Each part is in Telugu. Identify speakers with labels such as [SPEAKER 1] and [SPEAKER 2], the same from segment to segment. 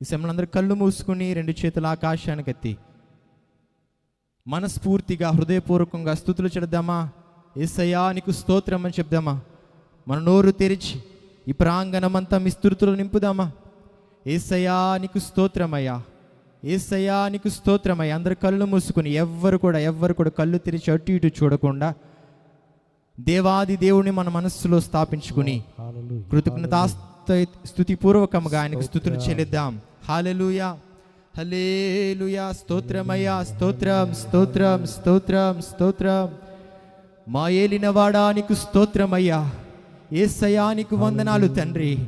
[SPEAKER 1] ఈ సమయంలో అందరూ కళ్ళు మూసుకుని రెండు చేతుల ఆకాశానికి ఎత్తి మనస్ఫూర్తిగా హృదయపూర్వకంగా స్థుతులు చెడదామా ఏసయ్యా నీకు స్తోత్రం అని చెప్దామా? మన నోరు తెరిచి ఈ ప్రాంగణమంతా మీ స్థుతులు నింపుదామా? ఏసయ్యా నీకు స్తోత్రమయ్యా. ఏసయ్యా నీకు స్తోత్రమయ్యా. అందరు కళ్ళు మూసుకుని ఎవ్వరు కూడా ఎవ్వరు కూడా కళ్ళు తెరిచి అటు ఇటు చూడకుండా దేవాది దేవుని మన మనస్సులో స్థాపించుకుని
[SPEAKER 2] హల్లెలూయా.
[SPEAKER 1] కృతజ్ఞతా స్థుతిపూర్వకంగా ఆయనకు స్థుతులు చెల్లిద్దాం. హాలెలూయా హలేలుయా స్తోత్రమయ్యా. స్తోత్రం స్తోత్రం స్తోత్రం స్తోత్రం. మా ఏలినవాడా నీకు స్తోత్రమయ్యా. ఏసయ్యా నీకు వందనాలు తండ్రి.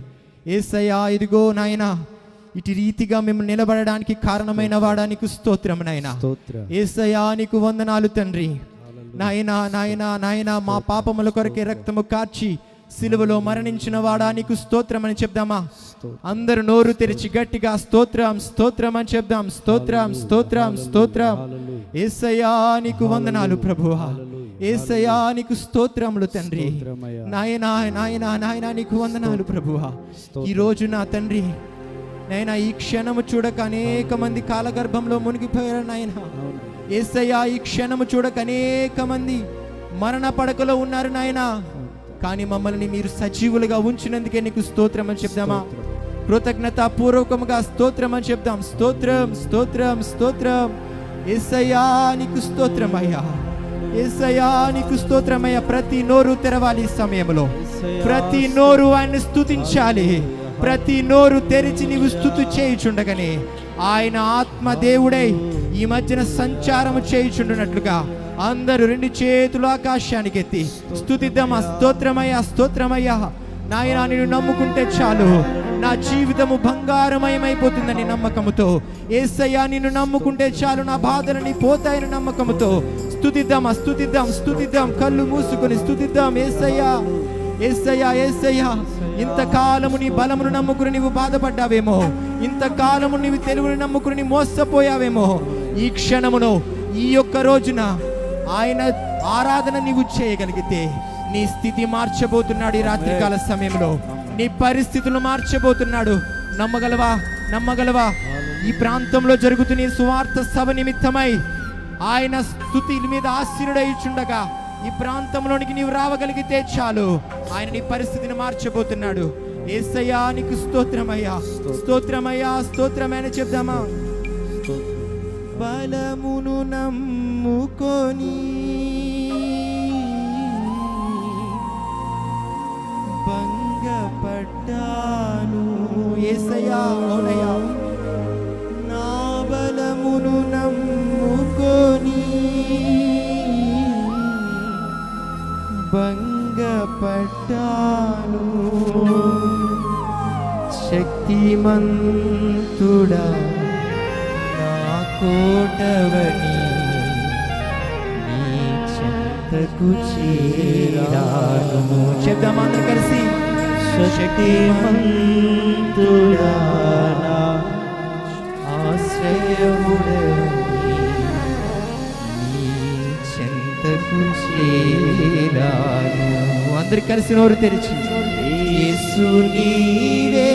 [SPEAKER 1] ఏసయ్యా ఇదిగో నాయనా ఇటు రీతిగా మేము నిలబడడానికి కారణమైన వాడా నీకు స్తోత్రం నాయనా.
[SPEAKER 2] స్తోత్రం.
[SPEAKER 1] ఏసయ్యా నీకు వందనాలు తండ్రి. నాయనా నాయనా నాయనా మా పాపముల కొరకే రక్తము కార్చి సిలువలో మరణించిన వాడా నీకు స్తోత్రం అని చెప్దామా. అందరు నోరు తెరిచి గట్టిగా స్తోత్రం స్తోత్రం అని చెప్దాం స్తోత్రం స్తోత్రం స్తోత్రం. ఏసయ్యా నీకు వందనాలు ప్రభువా. ఏసయ్యా నీకు స్తోత్రములు తండ్రి. నాయనా నాయనా నాయనా నీకు వందనాలు ప్రభువా. ఈ రోజు నా తండ్రి నాయనా ఈ క్షణము చూడక అనేక మంది కాలగర్భంలో మునిగిపోయారు నాయనా. ఏసయ్యా ఈ క్షణము చూడక అనేక మంది మరణ పడకలో ఉన్నారు నాయనా కానీ మమ్మల్ని మీరు సజీవులుగా ఉంచినందుకే నీకు స్తోత్రం అని చెప్దామా? కృతజ్ఞత పూర్వకముగా స్తోత్రం అని చెప్దాం. స్తోత్రం స్తోత్రం స్తోత్రం. ఏసయ్యా నీకు స్తోత్రం అయ్యా. ఏసయ్యా నీకు స్తోత్రం అయ్యా. ప్రతి నోరు తెరవాలి ఈ సమయంలో. ప్రతి నోరు ఆయన స్తుతించాలి. ప్రతి నోరు తెరిచి నీవు స్థుతి చేయుచుండగానే ఆయన ఆత్మ దేవుడై ఈ మధ్యన సంచారము చేయుచుండునట్లుగా అందరూ రెండు చేతులు ఆకాశానికి ఎత్తి స్థుతిద్దాం అస్తోత్రమయ్య స్తోత్రమయ్యా. నాయనా నేను నమ్ముకుంటే చాలు. నా జీవితము బంగారమయమైపోతుందని నమ్మకముతో. ఏసయ్యా నిన్ను నమ్ముకుంటే చాలు. నా బాధలని పోతాయని నమ్మకముతో. స్థుతిద్దాం స్థుతిద్దాం స్థుతిద్దాం కళ్ళు మూసుకొని స్థుతిద్దాం ఏసయ్యా ఏసయ్యా ఏసయ్యా. ఇంతకాలము నీ బలమును నమ్ముకుని నీవు బాధపడ్డావేమో. ఇంతకాలము నీవు తెలుగుని నమ్ముకుని మోసపోయావేమో. ఈ క్షణమును ఈ యొక్క రోజున ఆయన ఆరాధన నీవు చేయగలిగితే నీ స్థితి మార్చబోతున్నాడు ఈ రాత్రికాల సమయంలో. నీ పరిస్థితులు మార్చబోతున్నాడు. నమ్మగలవా? నమ్మగలవా? ఈ ప్రాంతంలో జరుగుతున్న సువార్త సభ నిమిత్తమై ఆయన స్థుతి మీద ఆశీనుడైచుండగా ఈ ప్రాంతంలోనికి నీవు రావగలిగితే చాలు. ఆయన నీ పరిస్థితిని మార్చబోతున్నాడు. ఏసయ్యా నీకు స్తోత్రమయ్యా. స్తోత్రమయ్యా స్తోత్రమైన చెప్దామా? బలమును నమ్ముకొని భంగపడ్డాను. ఏసయ్యా అవునయ్యా. నా బలమును నమ్ముకొని భంగపడ్డాను. శక్తిమంతుడా నా కోటవని చెంతకు చేరాను చెప్దాం కలిసి శక్తిమంతుడా నా ఆశ్రయముడని చెంతకు చేరాను అందరు కలిసి నోరు తెరిచి. యేసు నీవే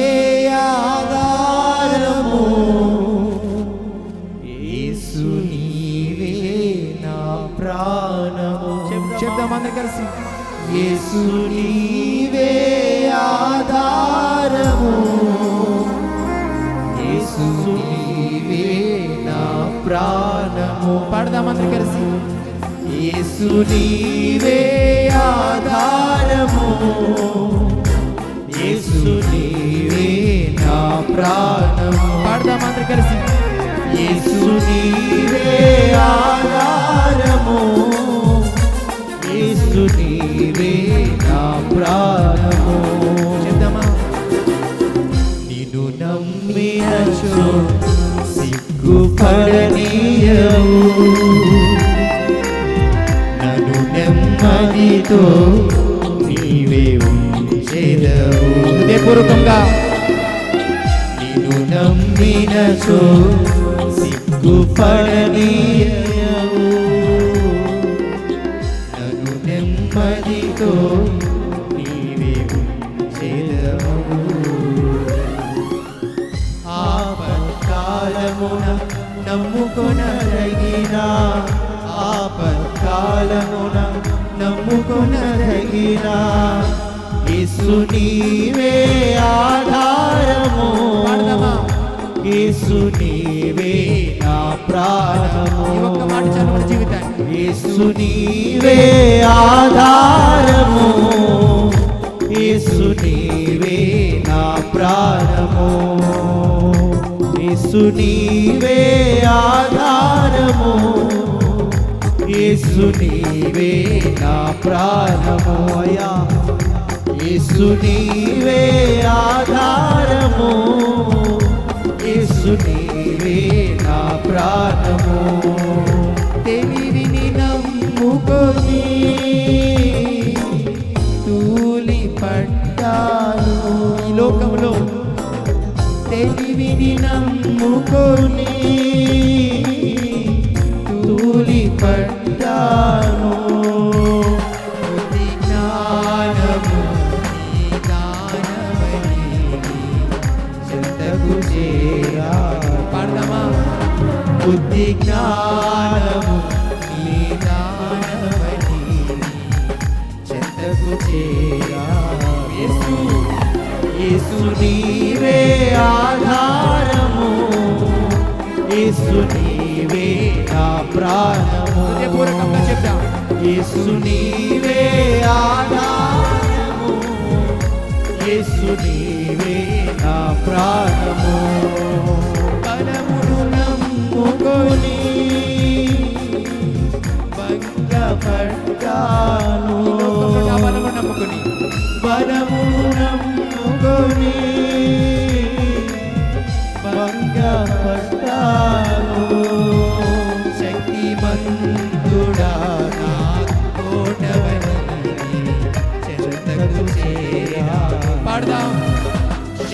[SPEAKER 1] ఆధారము. చెప్దాం అందరు కలిసి యేసు నీవే ఆధారము. యేసు నీవే నా ప్రాణము. పాడదాం అందరు కలిసి యేసు నీవే ఆధారము. యేసు నీవే నా ప్రాణము. పాడదాం అందరు కలిసి యేసు నీవే ఆధారము. యేసు నీవే నా ప్రాణము. నిన్ను నమ్మినచో సిగ్గుపడనీయవు నన్ను నెమ్మదితో నీవే ఉంచెదవు. హృదయపూర్వకంగా. నిన్ను నమ్మినచో సిగ్గుపడనీయవు నీతో నీవే చేదవు
[SPEAKER 2] ఆపత్కాలమున నమ్ముకొనదగిన ఆపత్కాలమున నమ్ముకొనదగిన యేసు నీవే ఆధారము. నా ప్రాణము.
[SPEAKER 1] ఒక్క మాట చదువు జీవితాన్ని.
[SPEAKER 2] యేసు నీవే ఆధారము. యేసు నీవే నా ప్రాణము. యేసు నీవే ఆధారము. యేసు నీవే నా ప్రాణము. అయ్యా యేసు నీవే ఆధారము. యేసు నీవే నా ప్రాణము. মুখনি
[SPEAKER 1] యేసు
[SPEAKER 2] నీవే నా ప్రాణము. బలమును నమ్ముకొని భంగపడ్డాను.
[SPEAKER 1] బలము నమ్ముకొని
[SPEAKER 2] బలమును నమ్ముకొని భంగపడ్డాను.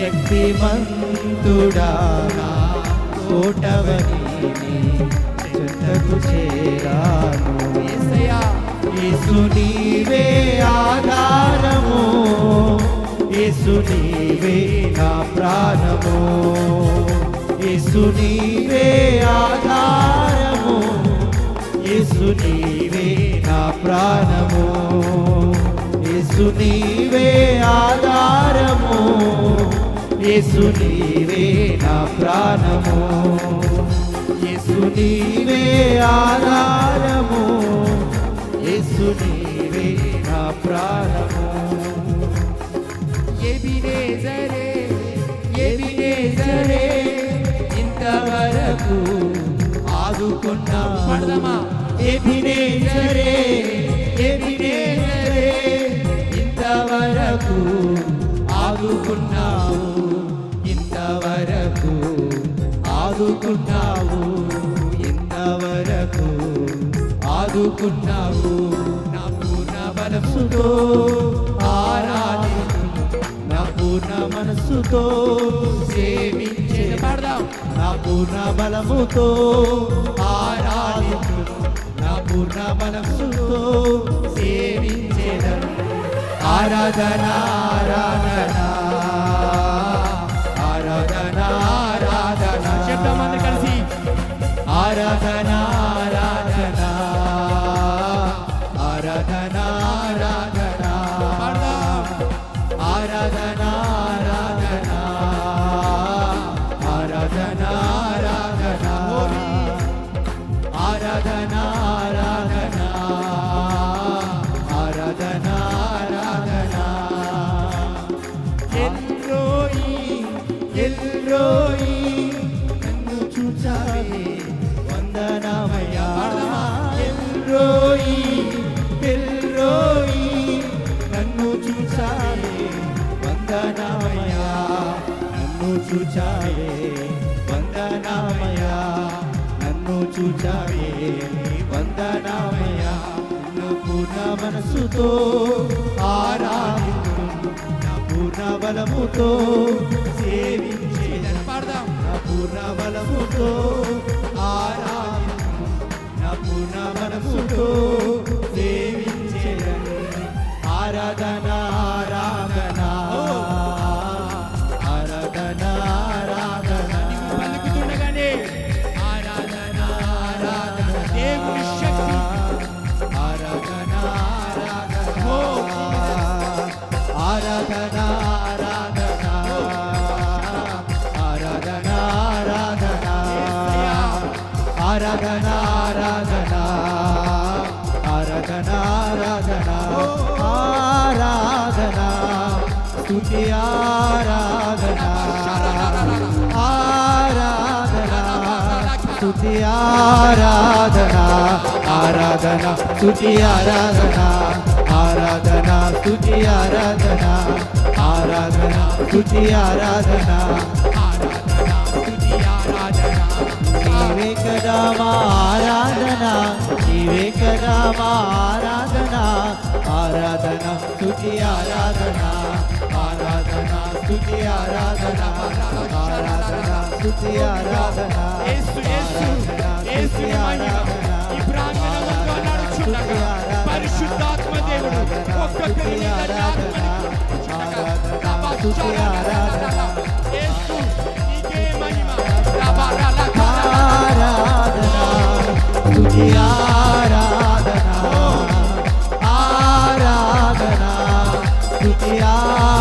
[SPEAKER 1] శక్తిమంతుడా కోటవని చెంతకు
[SPEAKER 2] చేరాను. యేసు నీవే ఆధారము యేసు నీవే నా ప్రాణము యేసు నీవే ఆధారము యేసు నీవే నా ప్రాణము యేసు నీవే ఆధారము. యేసు నీవే నా ప్రాణము. యేసు నీవే ఆధారము. యేసు నీవే నా ప్రాణము.
[SPEAKER 1] ఎబినేజరే ఎబినేజరే ఇంతవరకు ఆదుకున్నా పాడదామా?
[SPEAKER 2] ఎబినేజరే ఎబినేజరే
[SPEAKER 1] ఇంతవరకు ఆదుకున్నావు ఎంతవరకు ఆదుకున్నావు
[SPEAKER 2] ఎంతవరకు
[SPEAKER 1] ఆదుకున్నావు. నా పూర్ణ బలముతో ఆరాధి
[SPEAKER 2] నా పూర్ణ మనస్సుతో
[SPEAKER 1] సేవించే పడదాం.
[SPEAKER 2] నా పూర్ణ బలముతో
[SPEAKER 1] ఆరాధి
[SPEAKER 2] నా పూర్ణ మనస్సుతో
[SPEAKER 1] సేవించేదను ఆరాధన ఆరాధన. Father. చూచావే
[SPEAKER 2] వందనమయ్యా నన్ను చూచావే వందనమయ్యా నిన్ను పూర్ణ మనసుతో ఆరాధించు నా పూర్ణ బలముతో సేవించేదను
[SPEAKER 1] పాడదాం.
[SPEAKER 2] నా పూర్ణ బలముతో ఆరాధించు నా పూర్ణ మనసుతో సేవించేదను ఆరాధన ఆరాధన. స్తుతి ఆరాధన. ఆరాధన. స్తుతి ఆరాధన. ఆరాధన స్తుతి ఆరాధన. ఆరాధన స్తుతి ఆరాధన. ఆరాధన స్తుతి ఆరాధన. నీవే కదా మా ఆరాధన. నీవే కదా మా ఆరాధన. ఆరాధన స్తుతి ఆరాధన. ఆరాధన స్తుతి ఆరాధన ఆరాధన స్తుతి ఆరాధన
[SPEAKER 1] యేసు, యేసు, యేసుని మహిమ. ఈ ప్రాంగణంలో నడుచుండగా పరిశుద్ధాత్మ దేవుడు యేసు, నీకే మహిమ.
[SPEAKER 2] ఆరాధన స్తుతి ఆరాధన ఆరాధన స్తుతి ఆరాధన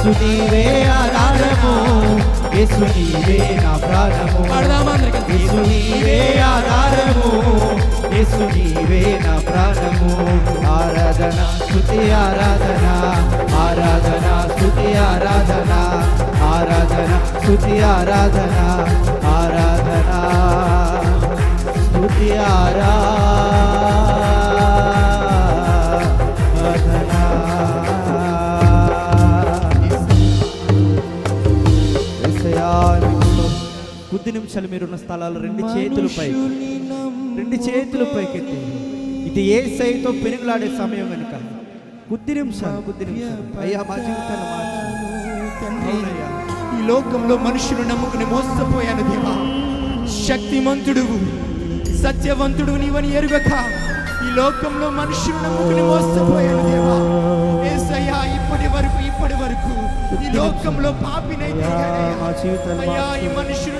[SPEAKER 2] యేసు నీవే ఆధారము యేసు నీవే నా ప్రాణము? యేసు నీవే ఆధారము యేసు నీవే నా ప్రాణము. ఆరాధన స్తుతి ఆరాధన. ఆరాధన స్తుతి ఆరాధన. ఆరాధన స్తుతి ఆరాధన. ఆరాధన స్తుతి ఆరాధన కొద్ది నిమిషాలు మీరున్న స్థలాలు రెండు చేతులపై రెండు చేతులు పైకెత్తి ఇది ఏ సైతో పెనుగులాడే సమయం కనుక కొద్ది నిమిషాలు కొద్ది నిమిషాలు. అయ్యా మా జీవితాలు
[SPEAKER 1] తండ్రి, ఈ లోకంలో మనుషులు నమ్ముకుని మోసపోయాను దేవా. శక్తిమంతుడు సత్యవంతుడు నీవని ఎరుగక. ఈ లోకంలో మనుషులు నమ్ముకుని మోసపోయాను దేవా. ఇప్పటి వరకు ఇప్పటి వరకు ఈ లోకంలో పాపినైతే అయ్యా ఈ మనుషులు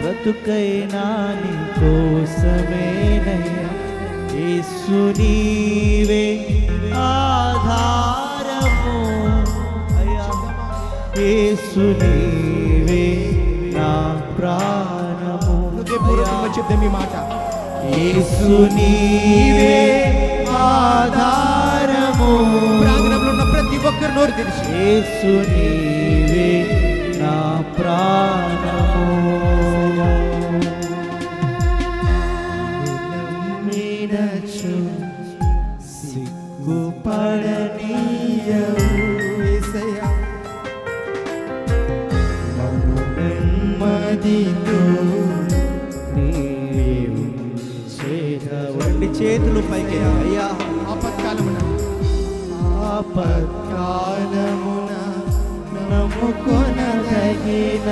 [SPEAKER 2] బ్రతుకైనా నీ కోసమే నయ్యా యేసునీవే ఆధారము అయ్యా. యేసునీవే నా ప్రాణము
[SPEAKER 1] హృదయపూర్వకంగా చెప్తే మీ మాట.
[SPEAKER 2] యేసునీవే ఆధారము.
[SPEAKER 1] ప్రాంగణంలో ఉన్న ప్రతి ఒక్కరు నోరు
[SPEAKER 2] తెలుసు యేసునీవే నా ప్రాణము. రెండు చేతులు పైకి అయ్యా.
[SPEAKER 1] ఆపత్కాలమున.
[SPEAKER 2] ఆపత్కాలమున నమ్ముకొనదగిన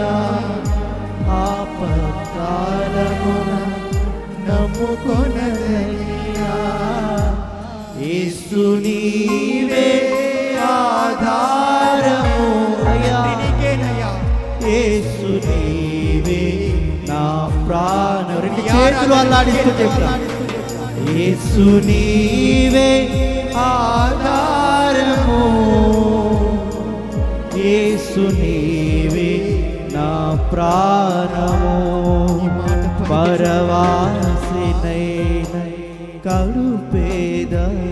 [SPEAKER 2] ఆపత్కాలమున నమ్ముకొనదగిన యేసు నీవే ఆధారము. అయ్యా. యేసు నీవే నా ప్రాణ. రెండు చేతులు అల్లాడిస్తూ చెప్తా. యేసు నీవే ఆధారము. యేసు నీవే నా ప్రాణము. పరవాసినైన కడుపేదైన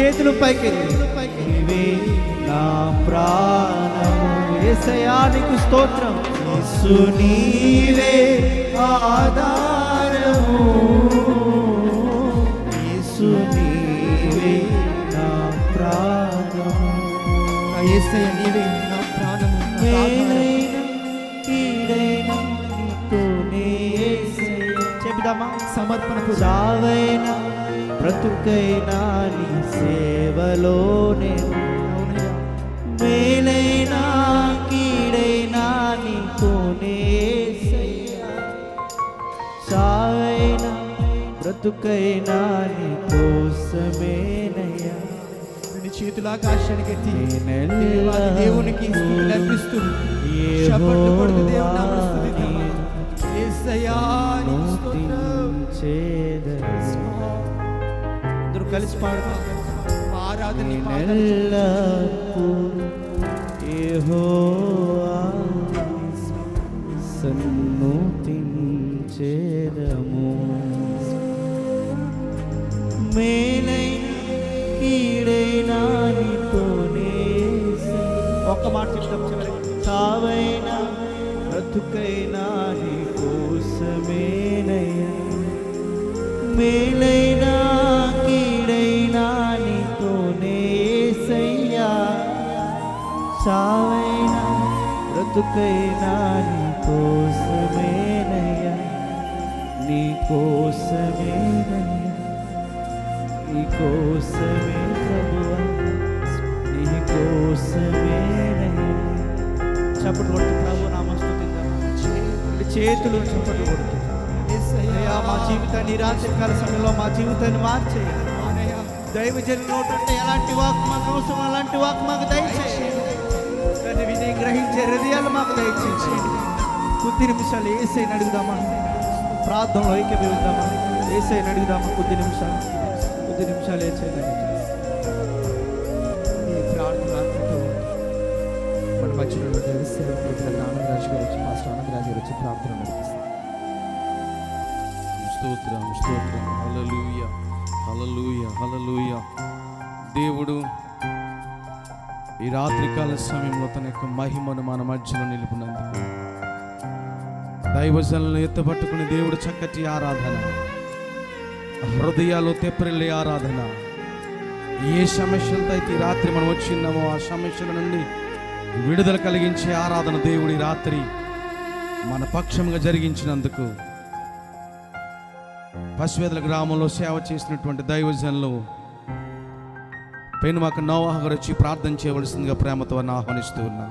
[SPEAKER 2] చేతులు పైకి నా ప్రాణము. ఏసయానికి స్తోత్రం. సునీవే ఆధారము. సునీవే నా ప్రాణము.
[SPEAKER 1] ఏసయ నీవే నా ప్రాణము.
[SPEAKER 2] చెబుదామా
[SPEAKER 1] సమర్పణకు పూజ
[SPEAKER 2] బ్రతుకైనా నీ సేవలోనే. మేలైనా కీడైనా నీతోనే. సావైన బ్రతుకైనా నీ కోసమేనయ్యా.
[SPEAKER 1] చేతుల ఆకాశానికి ఎత్తి దేవునికి కొడుతూ దేవుని నామమున
[SPEAKER 2] కలిసి పాడతాం.
[SPEAKER 1] ఆరాధన
[SPEAKER 2] సన్నుతించేదము మేలైన కీడైనా నీతోనే ఒక్క మాట చెప్తాం చివరికి. సావైనా బ్రతుకైనా నీ కోసమేనయ్యా. మేలైనా సావైనా బ్రతుకైనా నీ కోసమేనయ్యా నీ కోసమేనయ్యా నీ కోసమే ప్రభువా నీ కోసమేనయ్యా. చప్పట్లు కొడుతూ ప్రభు నామస్తుతిద్దాం చేతులు చప్పట్లు కొడుతూ. అయ్యా మా జీవితాన్ని ఈ రాత్రి కాల సమయంలో మా జీవితాన్ని మార్చేయి
[SPEAKER 1] అవునయ్యా.
[SPEAKER 2] దైవజన నోటుంటే ఎలాంటి వాక్ మాకు అవసరం? అలాంటి వాక్ మాకు దయచేయండి దయచేసి కొద్ది నిమిషాలు ఏసైని అడుగుదామా? ప్రార్థనలో ఐక్యమవుదామా? ఏసైని అడుగుదామా కొద్ది నిమిషాలు? కొద్ది నిమిషాలు ఏసైని
[SPEAKER 1] ఈ ప్రార్థన మన మధ్యలో ఆనందరాజు గారు మాస్టర్ ఆనందరాజు గారు వచ్చి ప్రార్థన
[SPEAKER 3] స్తోత్రం స్తోత్రం. దేవుడు ఈ రాత్రికాల సమయంలో తన యొక్క మహిమను మన మధ్యలో నిలిపినందుకు. దైవజనులను ఎత్తపట్టుకుని దేవుడు చక్కటి ఆరాధన. హృదయాలు తెప్పరిల్లి ఆరాధన. ఏ సమస్యలతో అయితే ఈ రాత్రి మనం వచ్చిన్నామో ఆ సమస్యల నుండి విడుదల కలిగించే ఆరాధన దేవుడి రాత్రి మన పక్షంగా జరిగించినందుకు. పశువేదల గ్రామంలో సేవ చేసినటువంటి దైవజనులు పైన మాకు గారు వచ్చి ప్రార్థన చేయవలసిందిగా ప్రేమతో ఆహ్వానిస్తూ ఉన్నాం.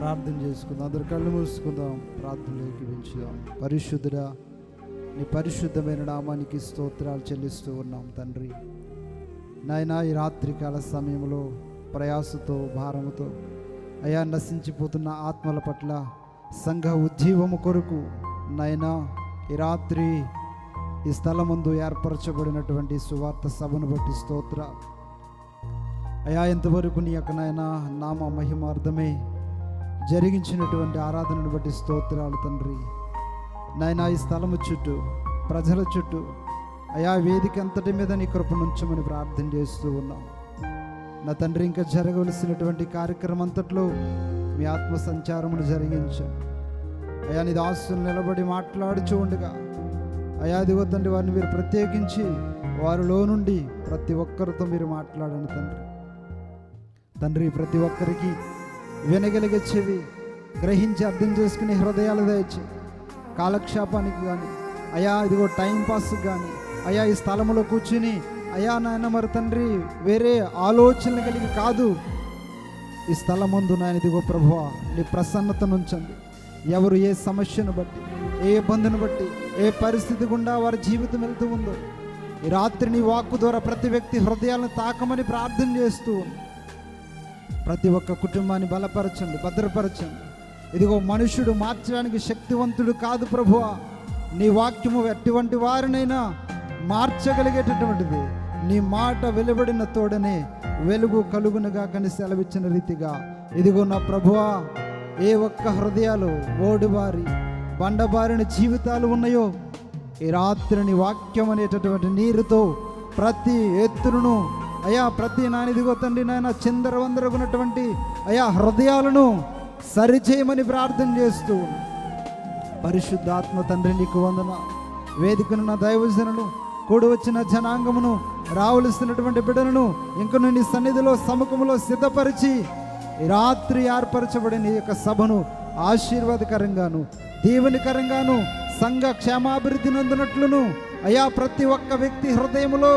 [SPEAKER 4] ప్రార్థన చేసుకుందాం. అందరు కళ్ళు మూసుకుందాం. ప్రార్థనలోకి పెంచుదాం పరిశుద్ధుడా నీ పరిశుద్ధమైన నామానికి స్తోత్రాలు చెల్లిస్తూ ఉన్నాం తండ్రి. నాయనా ఈ రాత్రికాల సమయంలో ప్రయాసతో భారముతో అయా నశించిపోతున్న ఆత్మల పట్ల సంఘ ఉజ్జీవము కొరకు నైనా ఈ రాత్రి ఈ స్థలమందు ఏర్పరచబడినటువంటి సువార్త సభను బట్టి స్తోత్ర. అయా ఎంతవరకు నీ యొక్క నాయన నామ మహిమార్థమే జరిగించినటువంటి ఆరాధనను బట్టి స్తోత్రాలు తండ్రి. నాయన ఈ స్థలము చుట్టూ ప్రజల చుట్టూ అయా వేదిక అంతటి మీద నీ కృప నుంచమని ప్రార్థన చేస్తూ ఉన్నాం. నా తండ్రి ఇంకా జరగవలసినటువంటి కార్యక్రమం అంతట్లో మీ ఆత్మ సంచారమును జరిగించాను అయా నీ దాసులు నిలబడి మాట్లాడుచూ ఉండగా అయా దిగో తండ్రి వారిని మీరు ప్రత్యేకించి వారిలో నుండి ప్రతి ఒక్కరితో మీరు మాట్లాడండి తండ్రి. తండ్రి ప్రతి ఒక్కరికి వినగలిగే చెవి గ్రహించి అర్థం చేసుకునే హృదయాలు దయచి కాలక్షేపానికి కానీ అయా ఇదిగో టైంపాస్కి కానీ అయా ఈ స్థలంలో కూర్చుని అయా నాయన మరి తండ్రి వేరే ఆలోచనలు కలిగి కాదు. ఈ స్థలం ముందు నాయన ఇదిగో ప్రభువ నీ ప్రసన్నత నుంచండి ఎవరు ఏ సమస్యను బట్టి ఏ ఇబ్బందిని బట్టి ఏ పరిస్థితి గుండా వారి జీవితం వెళ్తూ ఉందో ఈ రాత్రి నీ వాక్కు ద్వారా ప్రతి వ్యక్తి హృదయాలను తాకమని ప్రార్థన చేస్తూ ఉంది ప్రతి ఒక్క కుటుంబాన్ని బలపరచండి భద్రపరచండి. ఇదిగో మనుషుడు మార్చడానికి శక్తివంతుడు కాదు ప్రభువా. నీ వాక్యము ఎటువంటి వారినైనా మార్చగలిగేటటువంటిది. నీ మాట వెలువడిన తోడనే వెలుగు కలుగునుగా కని సెలవిచ్చిన రీతిగా. ఇదిగో నా ప్రభువా ఏ ఒక్క హృదయాలు ఓడిబారి బండబారిన జీవితాలు ఉన్నాయో ఈ రాత్రిని వాక్యం అనేటటువంటి నీరుతో ప్రతి ఎత్తును అయా ప్రతి నానిదిగో తండ్రి నాయన చిందరవందరగున్నటువంటి అయా హృదయాలను సరిచేయమని ప్రార్థన చేస్తూ పరిశుద్ధాత్మ తండ్రి నీకు వందన వేదికనున్న దైవజనులు కూడి వచ్చిన జనాంగమును రావలసినటువంటి బిడ్డలను ఇంకను నీ సన్నిధిలో సముఖములో సిద్ధపరిచి ఈ రాత్రి ఏర్పరచబడిన ఈ యొక్క సభను ఆశీర్వాదకరంగాను దీవెనికరంగాను సంఘ క్షేమాభివృద్ధి నందునట్లును. అయా ప్రతి ఒక్క వ్యక్తి హృదయములో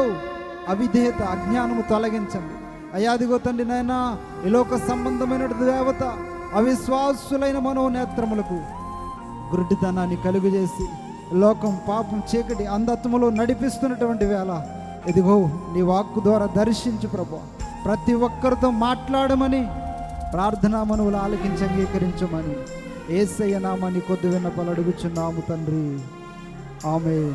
[SPEAKER 4] అవిధేయత అజ్ఞానము తొలగించండి. అయ్యా అదిగో తండ్రి నాయన ఈ లోక సంబంధమైన దేవత అవిశ్వాసులైన మనోనేత్రములకు గుడ్డితనాన్ని కలుగు చేసి లోకం పాపం చీకటి అంధత్వములో నడిపిస్తున్నటువంటి వేళ ఇదిగో నీ వాక్కు ద్వారా దర్శించు ప్రభు. ప్రతి ఒక్కరితో మాట్లాడమని ప్రార్థనా మనవులు ఆలకించి అంగీకరించమని. ఏసయ్య నామాన్ని కొద్ది విన్నపలు అడుగుచున్నాము తండ్రి. ఆమె